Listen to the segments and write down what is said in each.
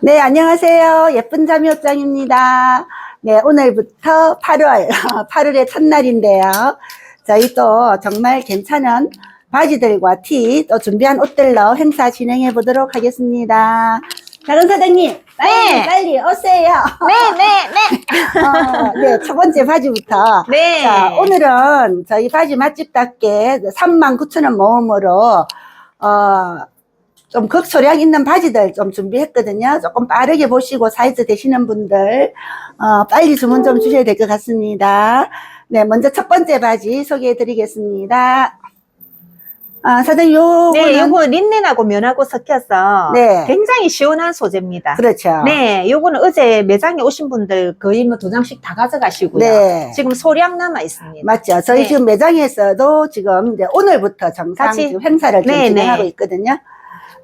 네, 안녕하세요. 예쁜 자매옷장입니다. 네, 오늘부터 8월, 8월의 첫날인데요. 저희 또 정말 괜찮은 바지들과 티, 또 준비한 옷들로 행사 진행해 보도록 하겠습니다. 작은 사장님, 빨리, 네. 빨리 오세요. 네, 네, 네. 어, 네, 첫 번째 바지부터. 네. 자, 오늘은 저희 바지 맛집답게 39,000원 모음으로, 어, 좀 극소량 있는 바지들 좀 준비했거든요. 조금 빠르게 보시고 사이즈 되시는 분들, 어, 빨리 주문 좀 주셔야 될 것 같습니다. 네, 먼저 첫 번째 바지 소개해 드리겠습니다. 아, 사장님, 요거는. 네, 요거 린넨하고 면하고 섞여서 네. 굉장히 시원한 소재입니다. 그렇죠. 네, 요거는 어제 매장에 오신 분들 거의 뭐 두 장씩 다 가져가시고요. 네. 지금 소량 남아 있습니다. 맞죠. 저희 네. 지금 매장에서도 지금 이제 오늘부터 정상 같이? 지금 행사를 좀 네, 진행하고 네. 있거든요.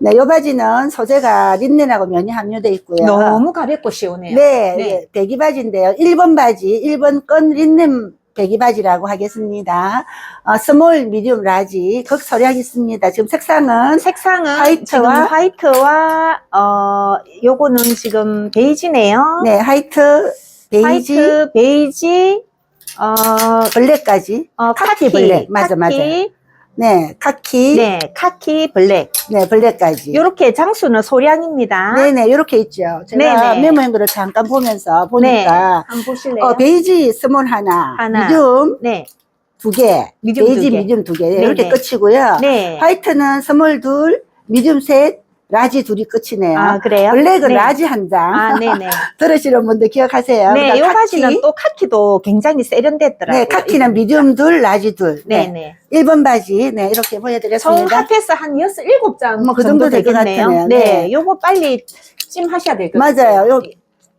네, 요 바지는 소재가 린넨하고 면이 함유되어 있고요. 너무 가볍고 시원해요. 네, 네. 네, 배기 바지인데요. 1번 바지, 1번 건 린넨 배기 바지라고 하겠습니다. 어, 스몰, 미디움, 라지, 극소량 있습니다. 지금 색상은 색상은 화이트와? 지금 화이트와 어 요거는 지금 베이지네요. 네, 화이트, 베이지, 화이트, 베이지, 어, 블랙까지. 어 카키 카키, 블랙. 맞아, 카키, 네, 카키, 네, 네, 카키 블랙. 블랙까지. 요렇게 장수는 소량입니다. 네네, 이렇게 있죠. 제가 네네. 메모형으로 잠깐 보면서 네. 보니까, 한번 보실래요? 어, 베이지 스몰 하나, 하나. 미디움 네. 두 개, 미디움 베이지 두 개. 미디움 두 개, 네네. 이렇게 끝이고요. 네. 화이트는 스몰 둘, 미디움 셋, 라지 둘이 끝이네요. 아, 그래요? 블랙은 네. 라지 한 장. 아, 네네. 들으시는 분들 기억하세요. 네, 요. 바지는 또 카키도 굉장히 세련됐더라고요. 네, 카키는 미디움 둘, 라지 둘. 네. 네 네. 1번 바지, 네, 이렇게 총 보여드렸습니다. 합해서 한 여섯, 일곱 장 뭐 그 정도 정도 될것 되겠네요. 같으네요. 네. 네. 요거 빨리 찜하셔야 될 것 같아요. 맞아요. 요,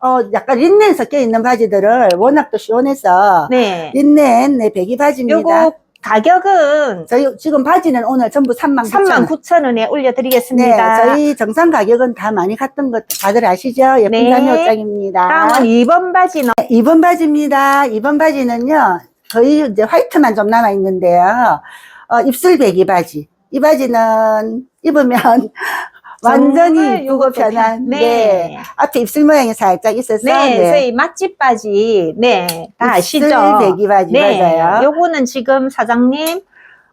어, 약간 린넨 섞여 있는 바지들을 워낙 또 시원해서 네. 린넨, 네, 배기 바지입니다. 요거 가격은 저희 지금 바지는 오늘 전부 3만 9천 39,000원에 올려드리겠습니다. 네, 저희 정상 가격은 다 많이 갔던 것 다들 아시죠? 예쁜 네. 자매 옷장입니다. 다음은 2번 바지는 2번 바지입니다. 2번 바지는요, 거의 이제 화이트만 좀 남아 있는데요. 어, 입술 배기 바지. 이 바지는 입으면 완전히 이쁘고 편한. 편- 네. 네. 앞에 입술 모양이 살짝 있어서. 네, 저희 맛집 바지, 네, 다 아시죠? 입술 배기 바지 네, 맞아요. 요거는 지금 사장님,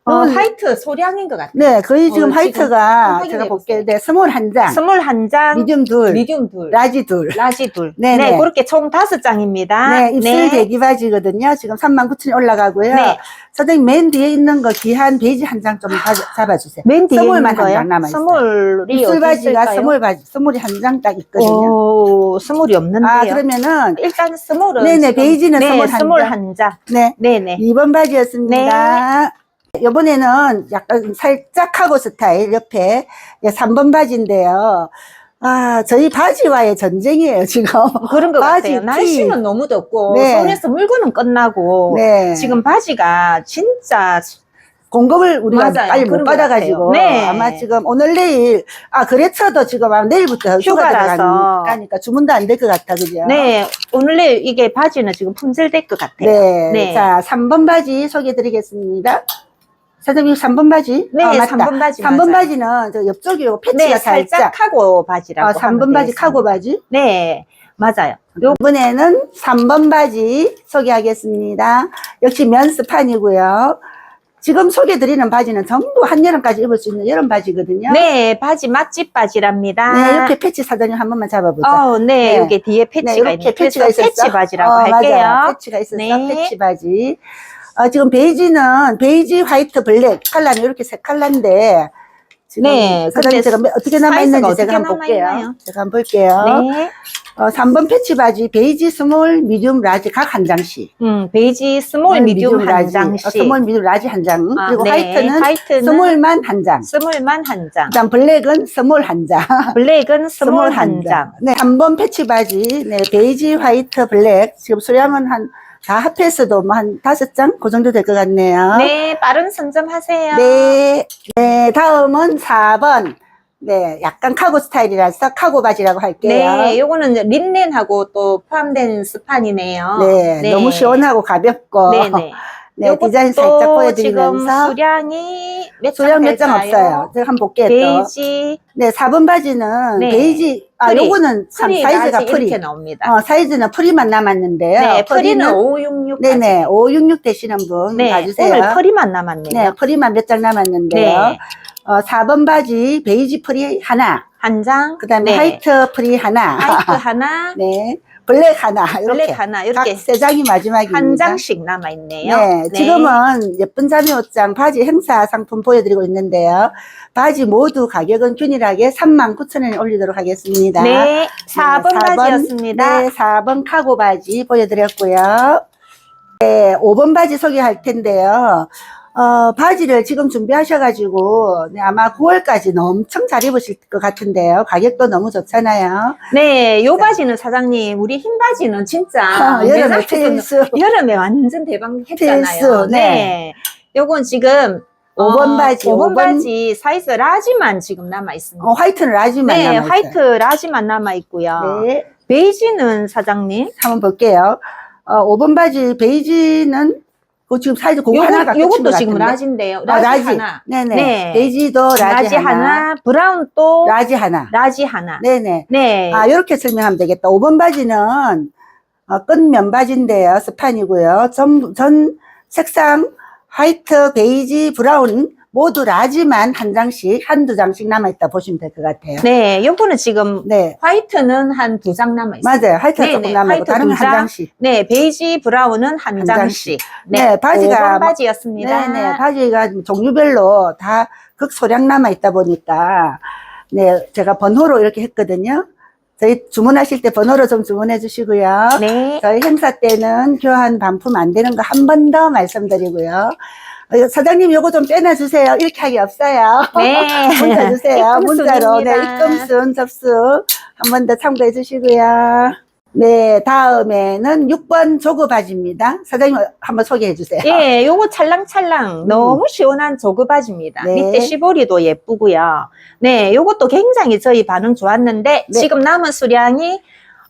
어, 요거는- 화이트 소량인 것 같아요. 네, 거의 지금 어, 화이트가 지금 제가 확인해 볼게요. 네, 스몰 한 장, 스몰 한 장, 미디움 둘, 미디움 둘, 라지 둘. 라지 둘. 네, 네, 네. 그렇게 총 다섯 장입니다. 네, 입술 배기 바지거든요. 지금 39,000원 올라가고요. 네. 사장님 맨 뒤에 있는 거 귀한 베이지 한 장 좀 잡아주세요. 맨 뒤에 스몰만 있는 한 거요? 장 남아있어요. 스몰이 입술 어디 바지가 있을까요? 스몰 바지, 스몰이 한 장 딱 있거든요. 오, 스몰이 없는데요. 아, 그러면은, 일단 스몰은 네네, 지금- 베이지는 네, 한 장. 한 장. 네, 네네. 2번 바지였습니다. 이번에는 약간 살짝 하고 스타일 옆에 3번 바지인데요. 아, 저희 바지와의 전쟁이에요, 지금. 그런 것 바지, 같아요. 티. 날씨는 너무 덥고 네. 손에서 물건은 끝나고 네. 지금 바지가 진짜 공급을 우리가 맞아요. 빨리 못 그런 것 받아가지고 같아요. 네. 아마 지금 오늘 내일 아 그래쳐도 지금 아마 내일부터 휴가 휴가라서. 들어가니까 주문도 안 될 것 같아 그죠? 네 오늘 내일 이게 바지는 지금 품절될 것 같아요. 네. 네. 자 3번 바지 소개드리겠습니다. 사장님 3번 바지? 네, 아, 맞다. 3번 바지 3번 맞아요. 바지는 저 옆쪽이 요 패치가 네, 살짝, 살짝 카고 바지라고 아, 3번 하면 바지. 카고 바지. 네 맞아요. 요 이번에는 3번 바지 소개하겠습니다. 역시 면스판이고요. 지금 소개드리는 바지는 전부 한여름까지 입을 수 있는 여름 바지거든요. 네, 바지 맛집 바지랍니다. 네, 이렇게 패치 사장님 한 번만 잡아보자. 어, 네, 네. 여기 뒤에 패치가 네, 이렇게 있는 패치가 있었어. 패치 바지라고 어, 할게요. 맞아요. 패치가 있었어. 네. 패치 바지. 어, 지금 베이지는 베이지, 화이트, 블랙 컬러는 이렇게 세 컬러인데 지금 네, 사장님 제가 몇- 어떻게 남아 있는지 제가 한번 볼게요. 남아있나요? 제가 한번 볼게요. 네, 어, 3번 패치 바지 베이지, 스몰, 미디움, 라지 각 한 장씩. 음, 베이지 스몰 미디움 한 라지. 장씩. 어, 스몰, 미디움, 라지 한 장. 아, 그리고 네. 화이트는, 화이트는 스몰만 한 장. 스몰만 한 장. 그다음 블랙은 스몰 한 장. 블랙은 스몰 한 장. 네, 3번 패치 바지, 네, 베이지, 화이트, 블랙. 지금 수량은 한, 다 합해서도 뭐 한 다섯 장? 그 정도 될 것 같네요. 네, 빠른 선점하세요. 네. 네, 다음은 4번. 네, 약간 카고 스타일이라서 카고 바지라고 할게요. 네, 요거는 린넨하고 또 포함된 스판이네요. 네, 너무 시원하고 가볍고. 네, 네. 네, 요것도 디자인 살짝 지금 보여드리면서. 수량이 몇 수량 몇 장 될까요? 없어요. 제가 한번 볼게요. 또. 베이지. 네, 4번 바지는 네. 베이지, 아. 요거는 참 프리, 사이즈가 프리. 이렇게 나옵니다. 어, 사이즈는 프리만 남았는데요. 네, 프리는 프리는 566. 네네, 566 되시는 분 네, 봐주세요. 오늘 프리만 남았네요. 네, 프리만 몇 장 남았는데요. 네. 어, 4번 바지 베이지 프리 하나, 한 장. 그 다음에 네. 화이트 프리 하나, 화이트 하나, 네, 블랙 하나, 이렇게. 블랙 하나, 이렇게 각세 장이 마지막입니다. 한 장씩 남아 있네요. 네, 지금은 예쁜 자매 옷장 바지 행사 상품 보여드리고 있는데요. 바지 모두 가격은 균일하게 39,000원에 올리도록 하겠습니다. 네, 4번 네, 4번, 바지였습니다. 네, 4번 카고 바지 보여드렸고요. 네, 5번 바지 소개할 텐데요. 어, 바지를 지금 준비하셔가지고, 네, 아마 9월까지는 엄청 잘 입으실 것 같은데요. 가격도 너무 좋잖아요. 네, 요 바지는 사장님, 우리 흰 바지는 진짜 어, 여름에 필수. 여름에 완전 대박 했잖아요. 필수, 네. 네. 요건 지금 5번 바지, 5번 5번 바지 사이즈 라지만 지금 남아 있습니다. 어, 화이트는 라지만 네, 남아있어요. 화이트 라지만 남아 있고요. 네, 베이지는 사장님, 한번 볼게요. 어, 5번 바지 베이지는 그 지금 사이즈 그거 요거, 끝인 것 요것도 지금. 라지인데요. 아, 라지. 하나. 네네. 네. 베이지도 라지, 라지 하나. 하나, 브라운 또 라지 하나. 라지 하나. 네네. 네. 아, 이렇게 설명하면 되겠다. 5번 바지는 어, 끈 면바지인데요. 스판이고요. 전, 전 색상 화이트, 베이지, 브라운 모두 라지만 한 장씩, 한두 장씩 남아있다 보시면 될 것 같아요. 네, 요거는 지금 네. 화이트는 한 두 장 남아 있어요. 맞아요. 화이트가 네, 조금 네. 남아있고, 다른 건두한 장. 장씩. 네, 베이지 브라운은 한, 한 장씩. 네, 바지가 5번 바지였습니다. 네 네. 바지가 종류별로 다 극소량 남아있다 보니까, 네, 제가 번호로 이렇게 했거든요. 저희 주문하실 때 번호로 좀 주문해 주시고요. 네. 저희 행사 때는 교환 반품 안 되는 거 한 번 더 말씀드리고요. 어, 사장님 요거 좀 빼놔주세요. 이렇게 하기 없어요. 네. 문자 주세요. 문자로. 네. 입금순 접수 한 번 더 참고해 주시고요. 네, 다음에는 6번 조그 바지입니다. 사장님 한번 소개해 주세요. 예, 요거 찰랑찰랑 너무 시원한 조그 바지입니다. 음. 네. 밑에 시보리도 예쁘고요. 네, 요것도 굉장히 저희 반응 좋았는데 네. 지금 남은 수량이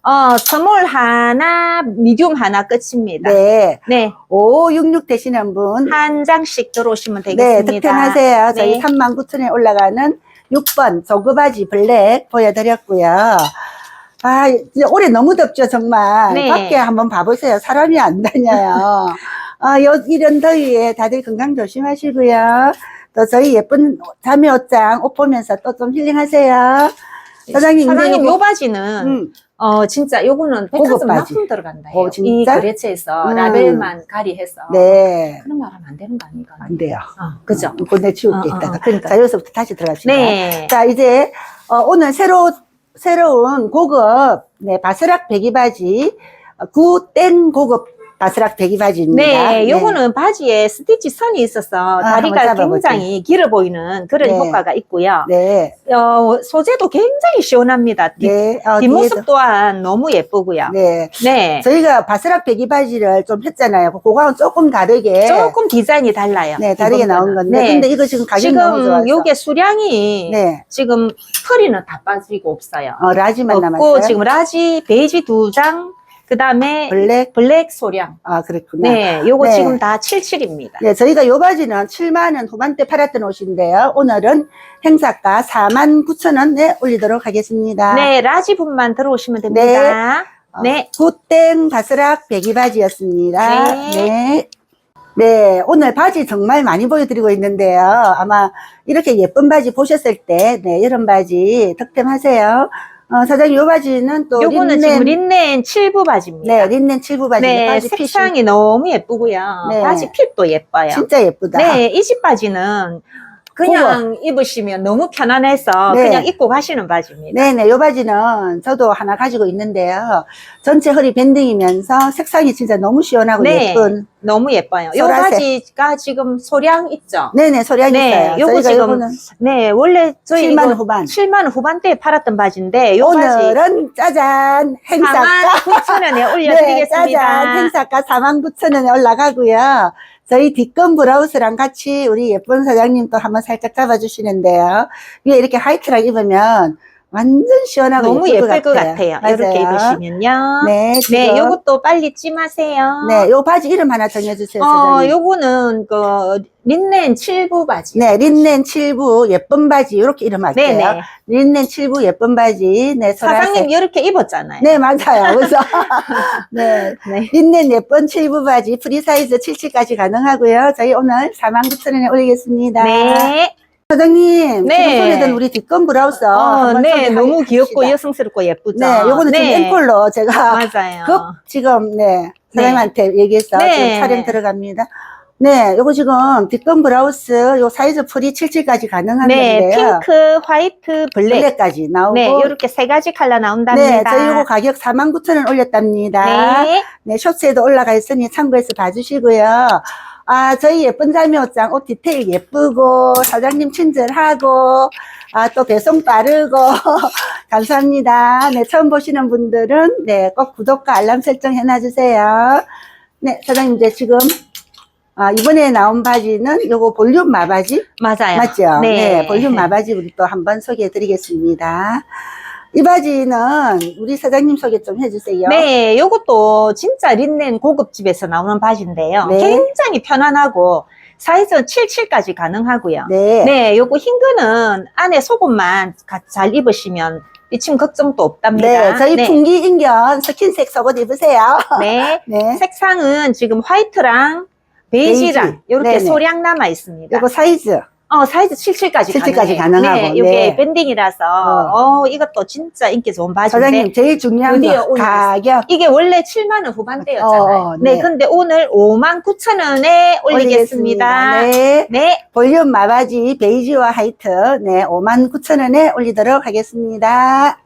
어, 스몰 하나, 미디움 하나 끝입니다. 네. 네, 566 되시는 분. 한 장씩 들어오시면 네, 되겠습니다. 득템하세요. 저희 네. 39,000에 올라가는 6번 조그바지 블랙 보여드렸고요. 아, 올해 너무 덥죠, 정말. 네. 밖에 한번 봐보세요. 사람이 안 다녀요. 아, 요, 이런 더위에 다들 건강 조심하시고요. 또 저희 예쁜 자매 옷장 옷 보면서 또 좀 힐링하세요. 사장님, 이제 사장님, 요거- 요 바지는 음, 어 진짜 요거는 고급 백화점 바지. 납품 들어간다. 어, 진짜? 이 거래처에서 음. 라벨만 가리해서 네. 그런 말 하면 안 되는 거 아닌가? 안 돼요. 어, 그죠? 본내 치울게 어, 어, 있다가. 어, 그러니까. 자, 여기서부터 다시 들어갑시다. 네. 자, 이제, 어, 오늘 새로, 새로운 고급, 네, 바스락 배기바지, 어, 구땡 고급 바스락 배기 바지입니다. 네, 요거는 바지에 스티치 선이 있어서 한번 다리가 잡아볼게요. 굉장히 길어 보이는 그런 네. 효과가 있고요. 네, 어, 소재도 굉장히 시원합니다. 뒷, 네, 어, 뒷모습 뒤에도- 또한 너무 예쁘고요. 네. 네. 저희가 바스락 배기 바지를 좀 했잖아요. 그거하고는 조금 다르게. 조금 디자인이 달라요. 네, 다르게 나온 이번 거는. 건데. 네. 근데 이거 지금 가격이 너무 좋아서. 지금 요게 수량이 네, 지금 털이는 다 빠지고 없어요. 어, 라지만 없고 남았어요. 지금 라지 베이지 두 장, 그 다음에 블랙. 블랙 소량. 아, 그렇구나. 네, 요거 네. 지금 다 77입니다. 네, 저희가 요 바지는 7만원 후반대 팔았던 옷인데요. 오늘은 행사가 4만 9천원에 올리도록 하겠습니다. 네, 라지 분만 들어오시면 됩니다. 네. 굿땡 바스락 배기 바지였습니다. 네. 네. 네, 오늘 바지 정말 많이 보여드리고 있는데요. 아마 이렇게 예쁜 바지 보셨을 때, 네, 이런 바지 득템하세요. 어, 사장님, 요 바지는 또 요거는 린넨, 지금 린넨 7부 바지입니다. 네, 린넨 7부 바지. 네, 바지 핏이 색상이 너무 예쁘고요. 네. 바지 핏도 예뻐요. 진짜 예쁘다. 네, 이 집 바지는 그냥 입으시면 너무 편안해서 네. 그냥 입고 가시는 바지입니다. 네네, 요 바지는 저도 하나 가지고 있는데요. 전체 허리 밴딩이면서 색상이 진짜 너무 시원하고 네. 예쁜. 너무 예뻐요. 요 소라색. 바지가 지금 소량 있죠? 네네, 소량이 네, 있어요. 요거 저희가 지금 요거는 네, 원래 저희 7만 이거 후반. 7만 후반대에 팔았던 바지인데 요 바지 오늘은 짜잔, 4만 행사가. 9천 원에 네, 올려드리겠습니다. 짜잔, 행사가 49,000원에 올라가고요. 저희 뒷건 브라우스랑 같이 우리 예쁜 사장님 또 한번 살짝 잡아주시는데요. 위에 이렇게 화이트랑 입으면 완전 시원하고 너무 예쁠 예쁠 것 같아요. 이렇게 맞아요. 입으시면요. 네, 지금. 네, 요것도 빨리 찜하세요. 네, 요 바지 이름 하나 정해주세요. 어. 요거는 그 린넨 7부 바지. 네, 린넨 7부 예쁜 바지 이렇게 이름 할게요. 네네. 린넨 7부 예쁜 바지. 네. 사장님 이렇게 입었잖아요. 네, 맞아요. 그래서 네. 네. 린넨 예쁜 7부 바지 프리 사이즈 77까지 가능하고요. 저희 오늘 49,000원에 올리겠습니다. 네. 사장님, 네. 지금 손에 든 우리 뒷건 브라우스. 어, 네, 너무 귀엽고. 여성스럽고 예쁘죠. 네, 요거는 지금 네. 앵콜로 제가 맞아요. 급 지금 네 사장님한테 얘기해서 네. 지금 촬영 들어갑니다. 네, 요거 지금 뒷건 브라우스 요 사이즈 풀이 77까지 가능한 네, 건데요. 핑크, 화이트, 블랙. 블랙까지 나오고 네, 이렇게 세 가지 컬러 나온답니다. 네, 저희 요거 가격 49,000원 올렸답니다. 네. 네, 쇼츠에도 올라가 있으니 참고해서 봐주시고요. 아, 저희 예쁜 자매 옷장 옷 디테일 예쁘고, 사장님 친절하고, 아, 또 배송 빠르고, 감사합니다. 네, 처음 보시는 분들은, 네, 꼭 구독과 알람 설정 해놔주세요. 네, 사장님 이제 지금, 아, 이번에 나온 바지는 요거 볼륨 마바지? 맞아요. 맞죠? 네. 볼륨 마바지 우리 또 한번 소개해 드리겠습니다. 이 바지는 우리 사장님 소개 좀 해주세요. 네, 요것도 진짜 린넨 고급집에서 나오는 바지인데요. 네. 굉장히 편안하고 사이즈는 77까지 가능하고요. 네. 네, 요거 흰 거는 안에 속옷만 가- 잘 입으시면 비침 걱정도 없답니다. 네, 저희 네. 풍기 인견 스킨색 속옷 입으세요. 네. 네. 색상은 지금 화이트랑 베이지랑 베이지. 이렇게 네네. 소량 남아 있습니다. 요거 사이즈. 어, 사이즈 77까지 77까지 가능해요. 가능하고, 네, 이게 네. 밴딩이라서 어. 이것도 진짜 인기 좋은 바지인데 사장님, 제일 중요한 오늘 가격. 이게 원래 7만 원 후반대였잖아요. 어, 어, 네. 네. 근데 오늘 5만 9천 원에 올리겠습니다. 네. 네. 볼륨 마바지 베이지와 하이트, 네, 59,000원에 올리도록 하겠습니다.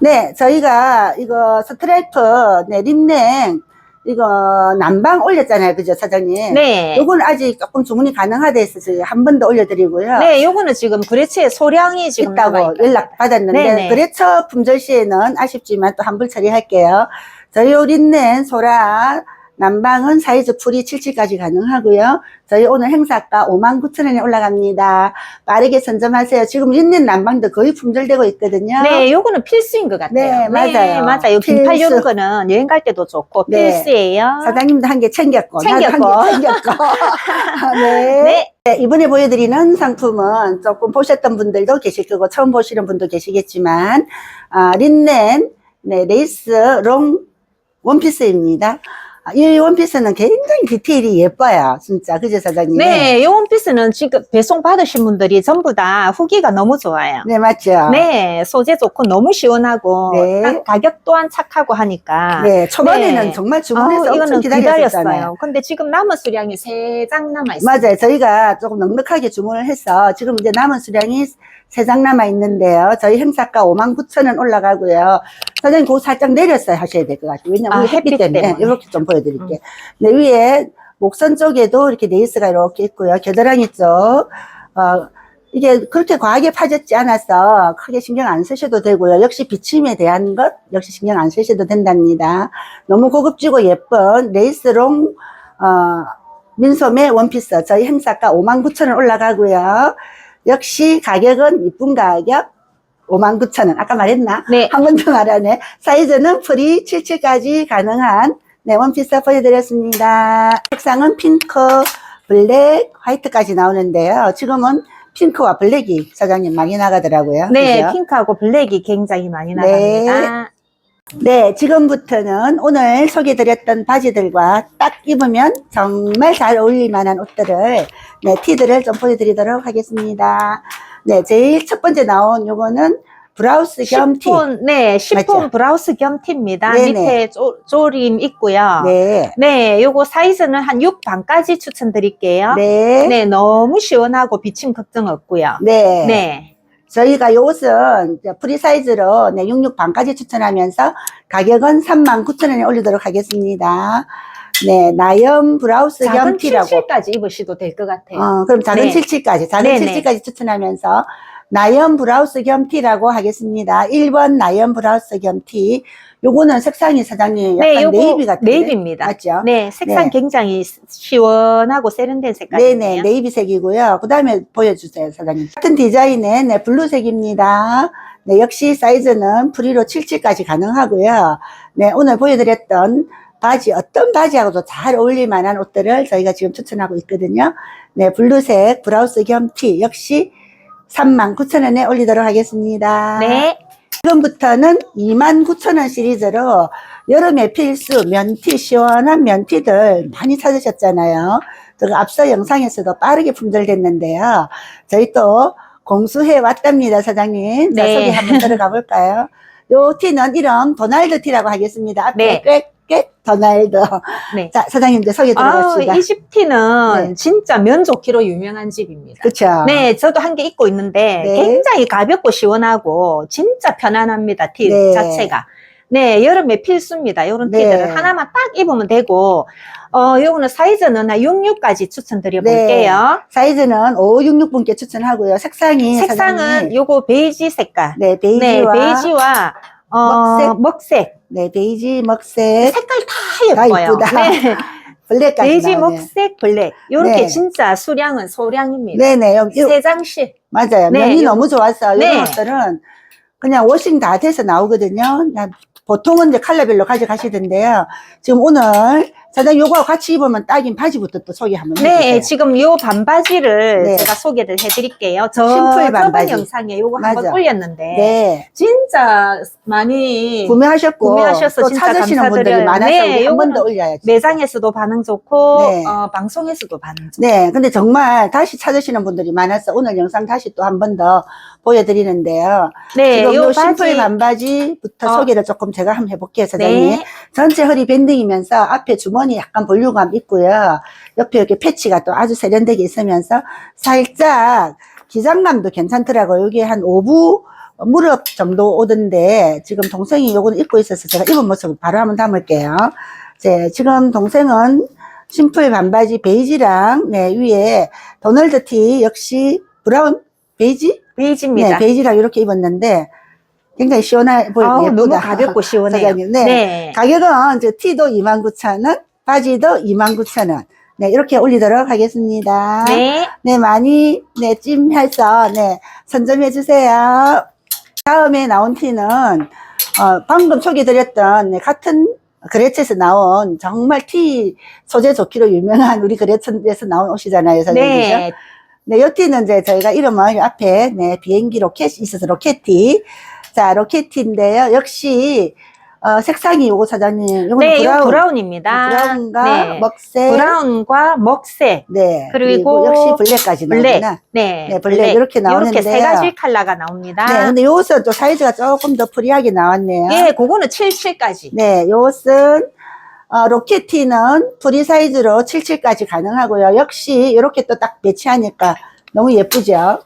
네, 저희가 이거 스트라이프, 네, 린넨, 이거 남방 올렸잖아요. 그죠, 사장님? 네. 요건 아직 조금 주문이 가능하다 해서 한번 더 올려드리고요. 네, 요거는 지금 그레츠의 소량이 지금 있다고. 연락 받았는데 네네. 그래서 품절 시에는 아쉽지만 또 환불 처리할게요. 저희 요린넨 소라 남방은 사이즈 풀이 77까지 가능하고요. 저희 오늘 행사가 59,000원에 올라갑니다. 빠르게 선점하세요. 지금 린넨 남방도 거의 품절되고 있거든요. 네, 요거는 필수인 것 같아요. 네, 맞아요. 맞아요. 긴팔. 요런 거는 여행 갈 때도 좋고 네. 필수예요. 사장님도 한 개 챙겼고, 챙겼고. 한 개 챙겼고. 네. 네. 네, 이번에 보여드리는 상품은 조금 보셨던 분들도 계실 거고 처음 보시는 분도 계시겠지만 아, 린넨 네, 레이스 롱 원피스입니다. 아, 이 원피스는 굉장히 디테일이 예뻐요. 진짜 그죠 사장님? 네, 이 원피스는 지금 배송 받으신 분들이 전부 다 후기가 너무 좋아요. 네, 맞죠? 네, 소재 좋고 너무 시원하고 네. 딱 가격 또한 착하고 하니까 네, 초반에는 네. 정말 주문해서 아우, 엄청. 기다렸어요. 근데 지금 남은 수량이 세 장 남아 있어요. 맞아요. 저희가 조금 넉넉하게 주문을 해서 지금 이제 남은 수량이 세 장 남아 있는데요. 저희 행사가 59,000원 올라가고요. 사장님 그거 살짝 내렸어요 하셔야 될 것 같아요. 왜냐면 아, 우리 햇빛 햇빛 때문에 때문에. 이렇게 좀 보여드릴게요. 네, 위에 목선 쪽에도 이렇게 레이스가 이렇게 있고요. 겨드랑이 쪽 어, 이게 그렇게 과하게 파졌지 않아서 크게 신경 안 쓰셔도 되고요. 역시 비침에 대한 것 역시 신경 안 쓰셔도 된답니다. 너무 고급지고 예쁜 레이스롱 어, 민소매 원피스 저희 행사가 59,000원 올라가고요. 역시 가격은 이쁜 가격 59,000원. 아까 말했나? 네. 한 번 더 말하네. 사이즈는 프리 77까지 가능한 네, 원피스 보여드렸습니다. 색상은 핑크, 블랙, 화이트까지 나오는데요. 지금은 핑크와 블랙이 사장님 많이 나가더라고요. 네, 그죠? 핑크하고 블랙이 굉장히 많이 네. 나갑니다. 네, 지금부터는 오늘 소개드렸던 바지들과 딱 입으면 정말 잘 어울릴 만한 옷들을, 네, 티들을 좀 보여드리도록 하겠습니다. 네, 제일 첫 번째 나온 요거는 브라우스 겸 티. 시폰, 네, 시폰 맞죠? 브라우스 겸 티입니다. 네네. 밑에 조, 조림 있고요. 네. 네, 요거 사이즈는 한 6 반까지 추천드릴게요. 네. 네, 너무 시원하고 비침 걱정 없고요. 네. 네. 저희가 요 옷은 이제 프리 사이즈로 네, 66 반까지 추천하면서 가격은 39,000원에 올리도록 하겠습니다. 네, 나염 브라우스 겸 작은 티라고. 77까지 입으셔도 될 것 같아요. 어, 그럼 작은 네. 77까지, 작은 네 네. 77까지 추천하면서 나연 브라우스 겸 티라고 하겠습니다. 1번 나연 브라우스 겸 티. 요거는 색상이 사장님 약간 네, 네이비 같은데. 네이비입니다. 맞죠? 네, 색상 네. 굉장히 시원하고 세련된 색깔이네요. 네네, 네이비색이고요. 그 다음에 보여주세요, 사장님. 같은 디자인의 네, 블루색입니다. 네, 역시 사이즈는 프리로 77까지 가능하고요. 네, 오늘 보여드렸던 바지, 어떤 바지하고도 잘 어울릴 만한 옷들을 저희가 지금 추천하고 있거든요. 네, 블루색 브라우스 겸 티, 역시 39,000원에 올리도록 하겠습니다. 네. 지금부터는 29,000원 시리즈로 여름에 필수 면티, 시원한 면티들 많이 찾으셨잖아요. 제가 앞서 영상에서도 빠르게 품절됐는데요. 저희 또 공수해 왔답니다, 사장님. 자, 네. 소개 한번 들어가 볼까요? 요 티는 이름 도날드 티라고 하겠습니다. 앞에 네. 꽤, 꽤 도날드. 네. 자, 사장님들 소개 아, 들어갑시다. 이 집티는 네. 진짜 면 좋기로 유명한 집입니다. 그쵸? 네, 저도 한 개 입고 있는데 네. 굉장히 가볍고 시원하고 진짜 편안합니다. 티 네. 자체가. 네, 여름에 필수입니다. 이런 네. 티들은 하나만 딱 입으면 되고 어, 요거는 사이즈는 한 66까지 추천드려 볼게요. 사이즈는 5566분께 추천하고요. 색상이. 색상은 사장님, 요거 베이지 색깔. 네, 네, 베이지와. 베이지와 어, 먹색. 먹색. 네, 베이지, 먹색. 색깔 다다 예뻐요. 이쁘다. 네. 블랙까지 베이지, 나오네요. 먹색, 블랙. 요렇게 네. 진짜 수량은 소량입니다. 네네. 여기, 세 장씩. 맞아요. 네, 면이 요- 너무 좋았어요. 네. 이런 것들은 그냥 워싱 다 돼서 나오거든요. 그냥 보통은 이제 컬러별로 가져가시던데요. 지금 오늘 사장님 요거하고 같이 입으면 딱인 바지부터 또 소개 한번 네, 해주세요. 지금 요 반바지를 네. 제가 소개를 해드릴게요. 저 심플 반바지. 영상에 요거 맞아. 한번 올렸는데 네. 진짜 많이 구매하셨고 구매하셔서 또 진짜 찾으시는 분들이 감사드려요. 많아서 네, 한번더 요거는 올려야지. 매장에서도 반응 좋고 네. 어, 방송에서도 반응 좋고. 네, 근데 정말 다시 찾으시는 분들이 많아서 오늘 영상 다시 또 한 번 더 보여드리는데요. 네, 지금 요요 심플 바지 반바지부터 어. 소개를 조금 제가 한번 해볼게요, 사장님. 네, 전체 허리 밴딩이면서 앞에 주머니 약간 볼륨감 있고요. 옆에 이렇게 패치가 또 아주 세련되게 있으면서 살짝 기장감도 괜찮더라고요. 여기 한 5부 무릎 정도 오던데 지금 동생이 요거는 입고 있어서 제가 입은 모습을 바로 한번 담을게요. 제 지금 동생은 심플 반바지 베이지랑 네, 위에 도널드 티 역시 브라운 베이지? 베이지입니다. 네, 베이지랑 이렇게 입었는데 굉장히 시원해 보이고 아우, 예쁘다. 너무 가볍고 시원해요. 사장님, 네. 네. 가격은 이제 티도 29,000원, 바지도 29,000원. 네, 이렇게 올리도록 하겠습니다. 네. 네, 많이, 네, 찜해서, 네, 선점해 주세요. 다음에 나온 티는, 어, 방금 소개 드렸던, 네, 같은 그레츠에서 나온 정말 티 소재 좋기로 유명한 우리 그레츠에서 나온 옷이잖아요, 선생님. 네. 네, 요 티는 이제 저희가 이름은 요 앞에, 네, 비행기 로켓이 있어서 로켓티. 자, 로켓티인데요. 역시, 어, 색상이 요거 사장님. 요거는 네, 브라운. 이거 브라운입니다. 브라운과 네. 먹색. 브라운과 먹색. 네. 그리고 역시 블랙까지 블랙. 나오구나. 네, 네, 블랙 이렇게 나오는데요. 이렇게 세 가지 컬러가 나옵니다. 네, 근데 요 옷은 또 사이즈가 조금 더 프리하게 나왔네요. 예, 그거는 77까지. 네, 요 옷은 어, 로켓티는 프리 사이즈로 77까지 가능하고요. 역시 이렇게 또딱 매치하니까 너무 예쁘죠?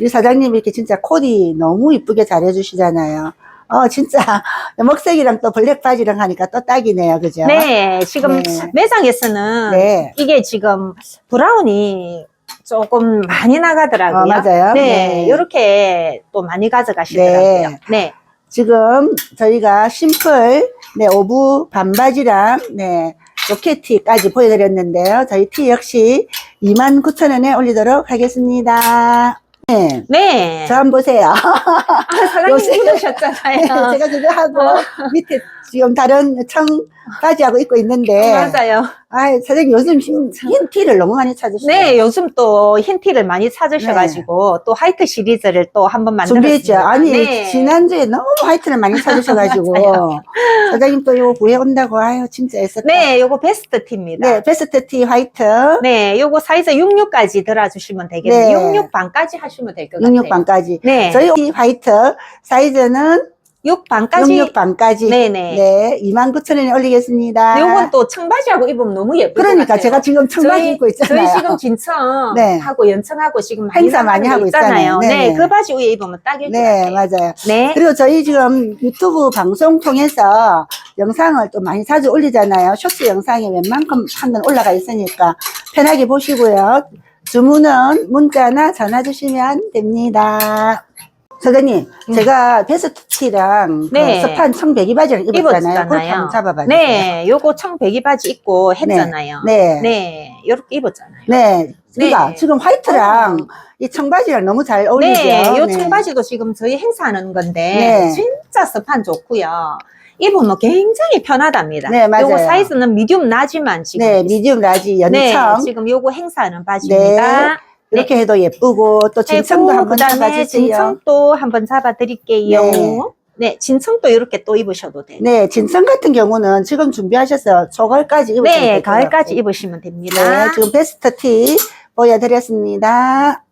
우리 사장님이 이렇게 진짜 코디 너무 이쁘게 잘 해주시잖아요. 어, 진짜 먹색이랑 또 블랙 바지랑 하니까 또 딱이네요. 그죠? 네, 지금 네. 매장에서는 네. 이게 지금 브라운이 조금 많이 나가더라고요. 어, 맞아요. 네, 네. 이렇게 또 많이 가져가시더라고요. 네. 네. 지금 저희가 심플 네 오브 반바지랑 네 로켓티까지 보여드렸는데요. 저희 티 역시 29,000원에 올리도록 하겠습니다. 네, 네. 저 한번 보세요. 아, 사장님 요새- 네, 입으셨잖아요. 제가 그거 하고 어. 밑에 지금 다른 청 바지하고 입고 있는데 맞아요. 아 사장님 요즘 흰, 흰 티를 너무 많이 찾으시네요. 네, 요즘 또 흰 티를 많이 찾으셔가지고 또 화이트 시리즈를 또 한번 만들었습니다. 네. 준비했죠. 아니 네. 지난주에 너무 화이트를 많이 찾으셔가지고 맞아요. 사장님 또 이거 구해 온다고 아유 진짜 애썼다. 네, 요거 베스트 티입니다. 네, 베스트 티 화이트. 네, 요거 사이즈 66까지 들어주시면 되겠네요. 네. 66 반까지 하시면 될 것 같아요. 66 반까지. 네, 저희 티 화이트 사이즈는 6 반까지. 66반까지. 네네. 네, 29,000원에 올리겠습니다. 요건 또 청바지하고 입으면 너무 예쁠 것 그러니까. 제가 지금 청바지 저희- 입고 있잖아요. 저희 지금 진청 네. 하고 연청하고 지금 많이 행사 많이 하고 있잖아요. 네, 네. 그 바지 위에 입으면 딱일 것 네, 같아요. 맞아요. 네. 그리고 저희 지금 유튜브 방송 통해서 영상을 또 많이 자주 올리잖아요. 쇼츠 영상에 웬만큼 한건 올라가 있으니까 편하게 보시고요. 주문은 문자나 전화 주시면 됩니다. 사장님, 음. 제가 베스트티랑 네. 그 스판 청배기 바지를 입었잖아요. 입었잖아요. 한번 잡아봐주세요. 네, 요거 청배기 바지 입고 했잖아요. 네. 네, 요렇게 입었잖아요. 네. 그러니까 네. 지금 화이트랑 이 청바지랑 너무 잘 어울리죠. 네, 요 청바지도 지금 저희 행사하는 건데 네. 진짜 스판 좋고요. 입으면 굉장히 편하답니다. 네, 맞아요. 요거 사이즈는 미디움 나지만 지금 네, 미디움 라지 네, 연청 지금 요거 행사하는 바지입니다. 이렇게 해도 예쁘고 또 진청도 한번 그다음에 잡아주세요. 진청도 한번 잡아드릴게요. 네. 네. 진청도 이렇게 또 입으셔도 돼요. 네, 진청 같은 경우는 지금 준비하셔서 초가을까지 입으시면 네, 될것 가을까지. 입으시면 됩니다. 네, 지금 베스트 티 보여드렸습니다.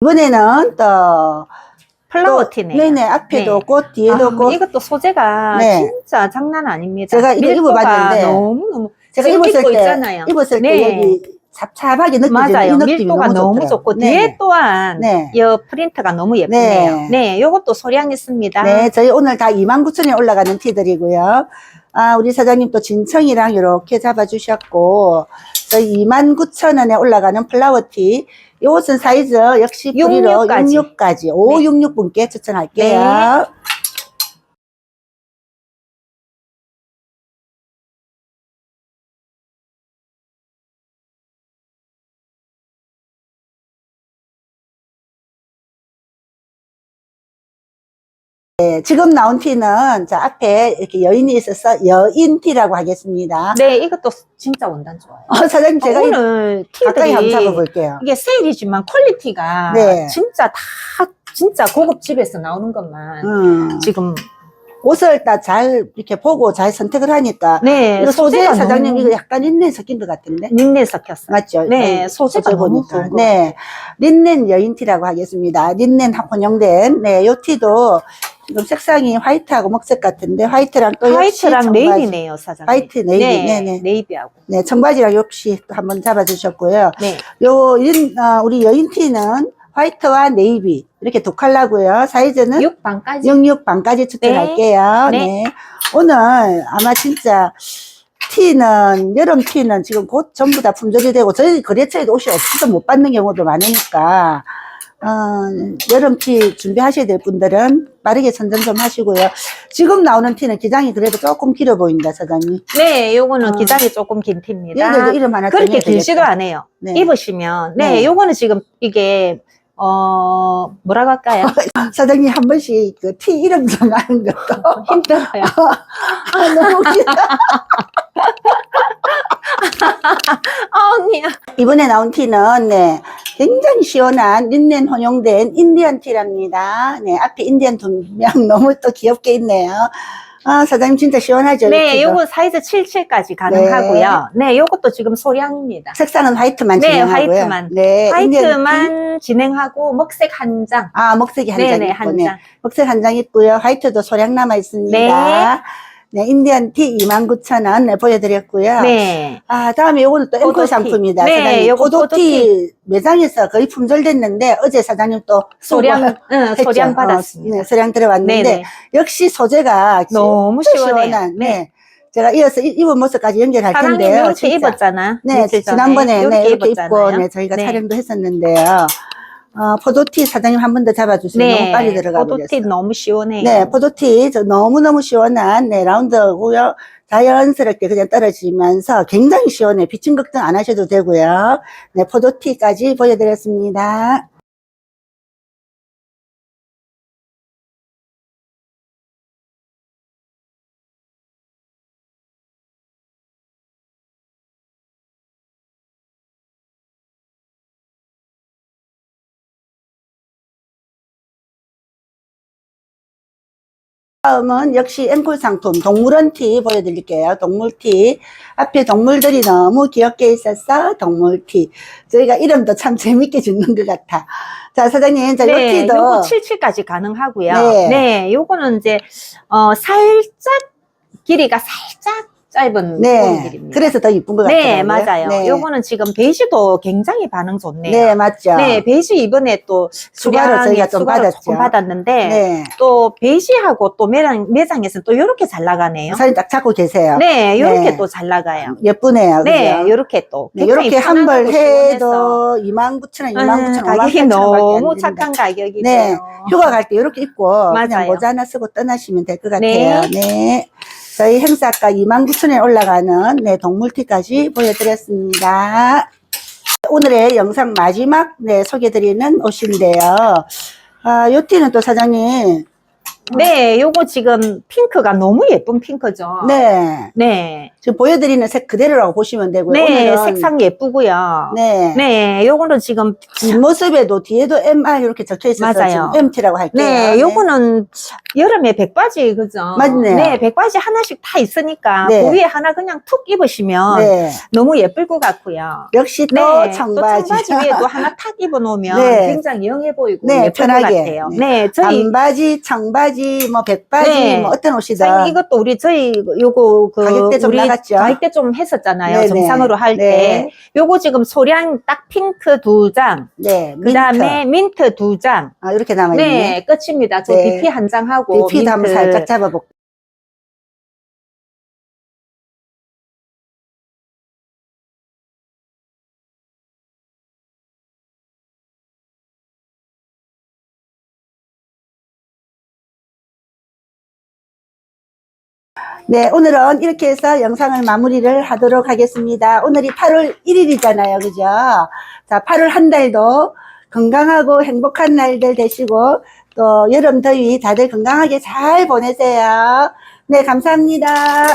이번에는 또 플라워 또- 티네요. 네네 앞에도 네. 꽃 뒤에도 아, 꽃 이것도 소재가 네. 진짜 장난 아닙니다. 제가 이거 입어봤는데 너무-너무 제가 지금 입었을 때 있잖아요. 입었을 네. 때 여기 찹찹하게 느껴지는 맞아요. 밀도가 너무, 너무. 좋고 네. 뒤에 또한 네. 이 프린트가 너무 예쁘네요. 네, 요것도 소량 있습니다. 네, 저희 오늘 다 29,000에 올라가는 티들이고요. 아, 우리 사장님 또 진청이랑 이렇게 잡아주셨고, 저희 29,000원에 올라가는 플라워티. 이 옷은 사이즈 역시 뿌리로 66까지. 66까지, 566분께 추천할게요. 네. 네, 지금 나온 티는 자, 앞에 이렇게 여인이 있어서 여인 티라고 하겠습니다. 네, 이것도 진짜 원단 좋아요. 어, 사장님 제가 이- 오늘 가까이 한번 잡아볼게요. 이게 세일이지만 퀄리티가 네. 진짜 다 진짜 고급 집에서 나오는 것만 음, 지금 옷을 딱잘 이렇게 보고 잘 선택을 하니까 네 이거 소재 사장님 이거 약간 린넨 섞인 것 같은데 린넨 섞였어요. 맞죠? 네, 어, 소재가 소재 보니까. 네, 린넨 여인티라고 하겠습니다. 린넨 혼용된 네, 요 티도 지금 색상이 화이트하고 먹색 같은데 화이트랑 또 역시 화이트랑 청바지. 네이비네요, 사장님. 화이트, 네이비, 네, 네 네. 네이비하고. 네, 청바지랑 역시 또 한번 잡아주셨고요. 네. 요 린, 어, 우리 여인티는 화이트와 네이비 이렇게 두 컬러고요. 사이즈는 6 반까지. 66 반까지 추천할게요. 네. 네. 오늘 아마 진짜 티는 여름 티는 지금 곧 전부 다 품절이 되고 저희 거래처에도 옷이 없어서 못 받는 경우도 많으니까 어, 여름 티 준비하셔야 될 분들은 빠르게 선정 좀 하시고요. 지금 나오는 티는 기장이 그래도 조금 길어 보인다, 사장님. 네, 요거는 어. 기장이 조금 긴 팁니다. 여기도 이름 하나 그렇게 길지도 되겠다. 않아요. 네. 입으시면. 네, 네. 요거는 지금 이게, 어, 뭐라고 할까요? 사장님 한 번씩 그 티 이름 정하는 것도 힘들어요. 아, 너무 웃기다. 아, 언니야. 이번에 나온 티는 네, 굉장히 시원한 린넨 혼용된 인디언 티랍니다. 네, 앞에 인디언 두명 너무 또 귀엽게 있네요. 아, 사장님 진짜 시원하죠? 이 네? 요거 사이즈 77까지 가능하고요. 네, 요것도 지금 소량입니다. 색상은 화이트만 네, 진행하고요. 화이트만. 네, 인디언. 화이트만 진행하고 먹색 한 장. 아, 먹색이 한 장 네네, 있고, 한 네. 장. 먹색 한 장 있고요. 화이트도 소량 남아 있습니다. 네. 네, 인디언 티 29,000원 네, 보여드렸고요. 네. 아, 다음에 요거는 또 앵콜. 상품이다. 네, 사장님. 요거 포도티 매장에서 거의 품절됐는데 어제 사장님 또 소량, 수고를 응. 소량 어, 받았습니다. 네, 소량 들어왔는데 네네. 역시 소재가 너무. 시원한, 네. 네. 제가 이어서 이- 입은 모습까지 연결할 텐데요. 이렇게 진짜. 입었잖아. 네. 지난번에 이렇게 네, 이렇게 입었잖아요. 입고 네, 저희가 네. 촬영도 했었는데요. 어, 포도티 사장님 한 번 더 잡아주세요. 너무 빨리 들어가 네, 포도티. 너무 시원해요. 네, 포도티 저 너무너무 시원한 네, 라운드고요. 자연스럽게 그냥 떨어지면서 굉장히 시원해. 비침 걱정 안 하셔도 되고요. 네, 포도티까지 보여드렸습니다. 다음은 역시 앵콜 상품 동물원티 보여드릴게요. 동물티. 앞에 동물들이 너무 귀엽게 있어서 동물티. 저희가 이름도 참 재밌게 짓는 것 같아. 자, 사장님, 자, 요 네, 티도. 요거 77까지 가능하고요. 네. 네. 요거는 이제, 어, 살짝, 길이가 살짝 짧은 네. 소금들입니다. 그래서 더 이쁜 것 같아요. 네, 맞아요. 네. 요거는 지금 베이지도 굉장히 반응 좋네요. 네, 맞죠. 네, 베이지 이번에 또 추가로 수량이 저희가 좀 추가로 받았죠. 조금 받았는데 네. 또 베이지하고 또 매장, 매장에서는 또 이렇게 잘 나가네요. 사진 딱 잡고 계세요. 네, 이렇게 네. 또 잘 나가요. 예쁘네요. 네, 그죠? 이렇게 또 네, 굉장히 이렇게 한벌 편안하고 시원해서. 해도 29,000원, 음, 29,000원, 가격이 58,000원밖에 너무 안 착한. 가격이죠. 네, 휴가 갈 때 이렇게 입고 그냥 맞아요. 모자 하나 쓰고 떠나시면 될 것 같아요. 네. 네. 저희 행사가 29,000원에 올라가는 네, 동물티까지 보여드렸습니다. 오늘의 영상 마지막 네, 소개드리는 옷인데요. 아, 요 티는 또 사장님, 네, 요거 지금 핑크가 너무 예쁜 핑크죠. 네, 네. 지금 보여드리는 색 그대로라고 보시면 되고요. 네, 오늘은 색상 예쁘고요. 네, 네, 요거는 지금 뒷모습에도 뒤에도 MR 이렇게 적혀 있어서 맞아요. 지금 MT라고 할게요. 네, 요거는 여름에 백바지 그죠? 맞네요. 네, 백바지 하나씩 다 있으니까 네. 그 위에 하나 그냥 툭 입으시면 네. 너무 예쁠 것 같고요. 역시 또 네, 청바지. 또 청바지 위에 또 하나 탁 입어놓으면 네. 굉장히 영해 보이고 네, 예쁠 편하게. 것 같아요. 네. 네, 저희 반바지, 청바지, 뭐 백바지, 네. 뭐 어떤 옷이든. 사장님 이것도 우리 저희 요거 그 가격대 좀 우리 나갔죠? 가격대 좀 했었잖아요. 네네. 정상으로 할 때. 네. 요거 지금 소량 딱 핑크 두 장, 네, 그 다음에 민트 두 장. 아, 이렇게 남아 있네. 네, 끝입니다. 저 네. BP 한 장 하고 비피도 한번 민트. 살짝 잡아볼게요. 네, 오늘은 이렇게 해서 영상을 마무리를 하도록 하겠습니다. 오늘이 8월 1일이잖아요. 그죠? 자, 8월 한 달도 건강하고 행복한 날들 되시고, 또 여름 더위 다들 건강하게 잘 보내세요. 네, 감사합니다.